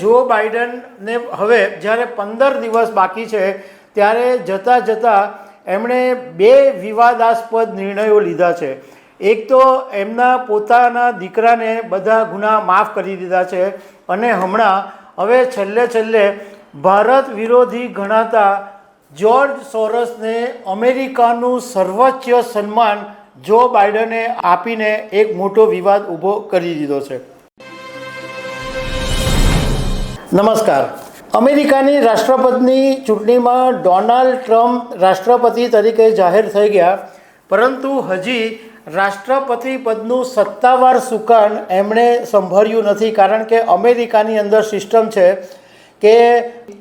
જો બાઇડનને હવે જ્યારે પંદર દિવસ બાકી છે, ત્યારે જતાં જતાં એમણે બે વિવાદાસ્પદ નિર્ણયો લીધા છે. એક તો એમના પોતાના દીકરાને બધા ગુના માફ કરી દીધા છે અને હમણાં હવે છેલ્લે છેલ્લે ભારત વિરોધી ગણાતા જ્યોર્જ સોરસને અમેરિકાનું સર્વોચ્ચ સન્માન જો બાઇડને આપીને એક મોટો વિવાદ ઊભો કરી દીધો છે. નમસ્કાર. અમેરિકાની રાષ્ટ્રપતિની ચૂંટણીમાં ડોનાલ્ડ ટ્રમ્પ રાષ્ટ્રપતિ તરીકે જાહેર થઈ ગયા, પરંતુ હજી રાષ્ટ્રપતિ પદનું સત્તાવાર સુકાન એમણે સંભાળ્યું નથી, કારણ કે અમેરિકાની અંદર સિસ્ટમ છે કે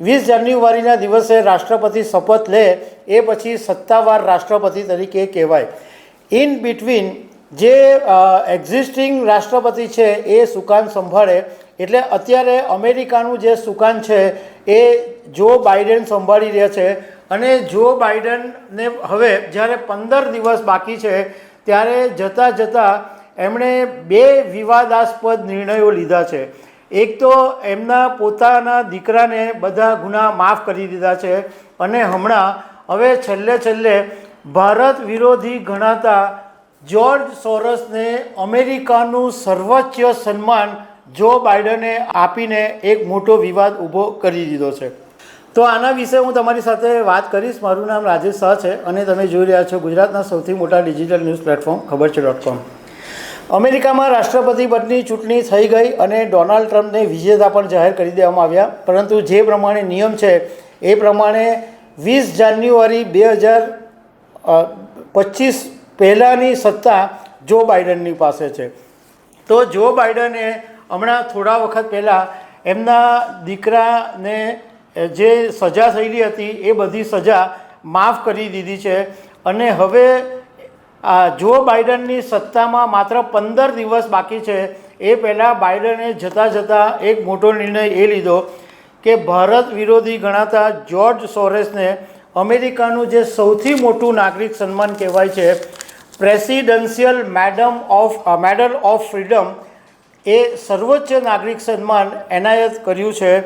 વીસ જાન્યુઆરીના દિવસે રાષ્ટ્રપતિ શપથ લે, એ પછી સત્તાવાર રાષ્ટ્રપતિ તરીકે કહેવાય. ઇન બિટવીન જે એક્ઝિસ્ટિંગ રાષ્ટ્રપતિ છે, એ સુકાન સંભાળે એટલે અત્યારે અમેરિકાનું જે સુકાન છે, એ જો બાઇડન સંભાળી રહ્યા છે અને જો બાઇડનને હવે જ્યારે પંદર દિવસ બાકી છે, ત્યારે જતાં જતાં એમણે બે વિવાદાસ્પદ નિર્ણયો લીધા છે. એક તો એમના પોતાના દીકરાને બધા ગુના માફ કરી દીધા છે અને હમણાં હવે છેલ્લે છેલ્લે ભારત વિરોધી ગણાતા જ્યોર્જ સોરસને અમેરિકાનું સર્વોચ્ચ સન્માન જો બાઇડને આપીને એક મોટો વિવાદ ઊભો કરી દીધો છે. તો આના વિશે હું તમારી સાથે વાત કરીશ. મારું નામ રાજેશ શાહ છે અને તમે જોઈ રહ્યા છો ગુજરાતના સૌથી મોટા ડિજિટલ ન્યૂઝ પ્લેટફોર્મ, ખબર છે ડોટ કોમ અમેરિકામાં રાષ્ટ્રપતિ પદની ચૂંટણી થઈ ગઈ અને ડોનાલ્ડ ટ્રમ્પને વિજેતા પણ જાહેર કરી દેવામાં આવ્યા. પરંતુ જે પ્રમાણે નિયમ છે, એ પ્રમાણે વીસ જાન્યુઆરી બે હજાર પચીસ પહેલાંની સત્તા જો બાઇડનની પાસે છે. તો જો બાઇડને હમણાં થોડા વખત પહેલાં એમના દીકરાને જે સજા થયેલી હતી, એ બધી સજા માફ કરી દીધી છે. અને હવે, આ, જો બાઇડનની સત્તામાં માત્ર પંદર દિવસ બાકી છે, એ પહેલાં બાઇડને જતાં જતાં એક મોટો નિર્ણય એ લીધો કે ભારત વિરોધી ગણાતા જ્યોર્જ સોરેસને અમેરિકાનું જે સૌથી મોટું નાગરિક સન્માન કહેવાય છે, presidential madam of medal of freedom એ સર્વોચ્ચ નાગરિક સન્માન એનાયત કર્યું છે.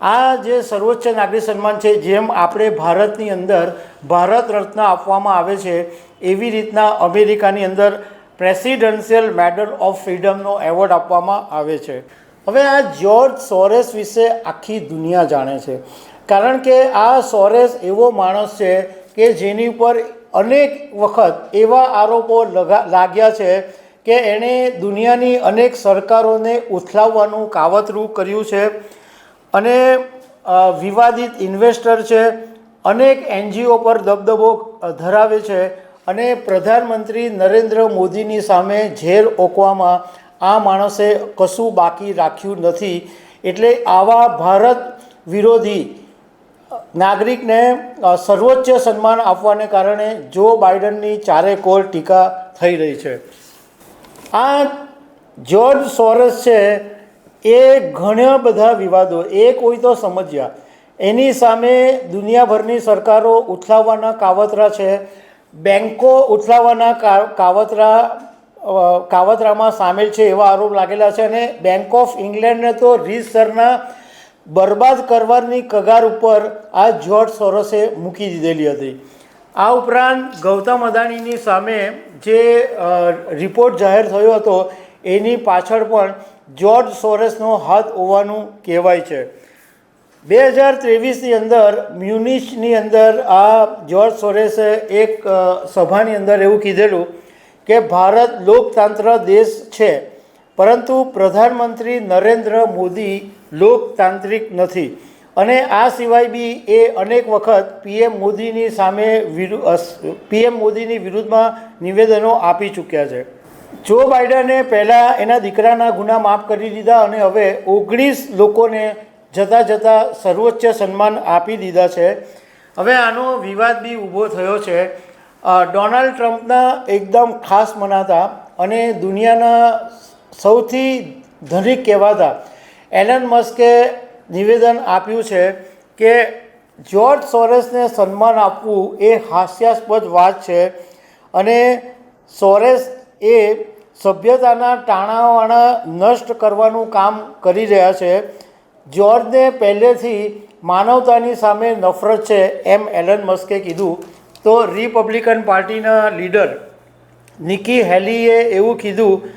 આ જે સર્વોચ્ચ નાગરિક સન્માન છે, જેમ આપણે ભારતની અંદર ભારત રત્ન આપવામાં આવે છે, એવી રીતના અમેરિકાની અંદર પ્રેસિડેન્શિયલ મેડલ ઓફ ફ્રીડમનો એવોર્ડ આપવામાં આવે છે. હવે આ જ્યોર્જ સોરેસ વિશે આખી દુનિયા જાણે છે. કારણ કે આ સોરેસ એવો માણસ છે કે જેની ઉપર અનેક વખત એવા આરોપો લગા, લાગ્યા છે કે એણે દુનિયાની અનેક સરકારોને ઉથલાવવાનું કાવતરું કર્યું છે અને વિવાદિત ઇન્વેસ્ટર છે, અનેક એનજીઓ પર દબદબો ધરાવે છે અને પ્રધાનમંત્રી નરેન્દ્ર મોદીની સામે ઝેર ઓકવામાં આ માણસે કશું બાકી રાખ્યું નથી. એટલે આવા ભારત વિરોધી નાગરિકને સર્વોચ્ચ સન્માન આપવાને કારણે જો બાઇડનની ચારે કોર ટીકા થઈ રહી છે. આ જ્યોર્જ સોરસ છે, એ ઘણા બધા વિવાદો, એ કોઈ તો સમજ્યા. એની સામે દુનિયાભરની સરકારો ઉથલાવવાના કાવતરા છે. બેન્કો ઉથલાવવાના કાવતરા કાવતરામાં સામેલ છે એવા આરોપ લાગેલા છે અને બેન્ક ઓફ ઇંગ્લેન્ડને તો રીતસરના બરબાદ કરવાની કગાર ઉપર આ જ્યોર્જ સોરસે મૂકી દીધેલી હતી. આ ઉપરાંત ગૌતમ અદાણીની સામે જે રિપોર્ટ જાહેર થયો હતો, એની પાછળ પણ જ્યોર્જ સોરેસનો હાથ હોવાનું કહેવાય છે. બે હજાર ત્રેવીસની અંદર મ્યુનિશની અંદર આ જ્યોર્જ સોરેસે એક સભાની અંદર એવું કીધેલું કે ભારત લોકતંત્ર દેશ છે, પરંતુ પ્રધાનમંત્રી નરેન્દ્ર મોદી લોકતાંત્રિક નથી. અને આ સિવાય બી એ અનેક વખત પીએમ મોદીની સામે પીએમ મોદીની વિરુદ્ધમાં નિવેદનો આપી ચૂક્યા છે. જો બાઇડને પહેલાં એના દીકરાના ગુના માફ કરી દીધા અને હવે ઓગણીસ લોકોને જતાં જતાં સર્વોચ્ચ સન્માન આપી દીધા છે. હવે આનો વિવાદ બી ઊભો થયો છે. ડોનાલ્ડ ટ્રમ્પના એકદમ ખાસ મનાતા અને દુનિયાના સૌથી ધનિક કહેવાતા એલન મસ્કે નિવેદન આપ્યું છે કે જ્યોર્જ સોરેસને સન્માન આપવું એ હાસ્યાસ્પદ વાત છે અને સોરેસ એ સભ્યતાના ટાણાવાણા નષ્ટ કરવાનું કામ કરી રહ્યા છે. જ્યોર્જને પહેલેથી માનવતાની સામે નફરત છે એમ એલન મસ્કે કીધું. તો રિપબ્લિકન પાર્ટીના લીડર નિકી હેલીએ એવું કીધું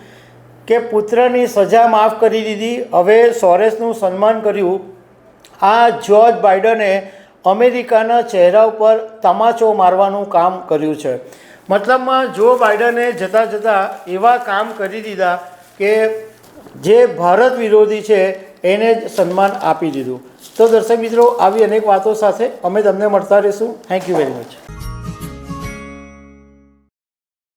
કે પુત્રની સજા માફ કરી દીધી. હવે સોરેસનું સન્માન કર્યું. આ જ્યોર્જ બાઇડને અમેરિકાના ચહેરા ઉપર તમાચો મારવાનું કામ કર્યું છે. મતલબમાં જો બાઇડને જતાં જતાં એવા કામ કરી દીધા કે જે ભારત વિરોધી છે એને જ સન્માન આપી દીધું. તો દર્શક મિત્રો, આવી અનેક વાતો સાથે અમે તમને મળતા રહીશું. Thank you very much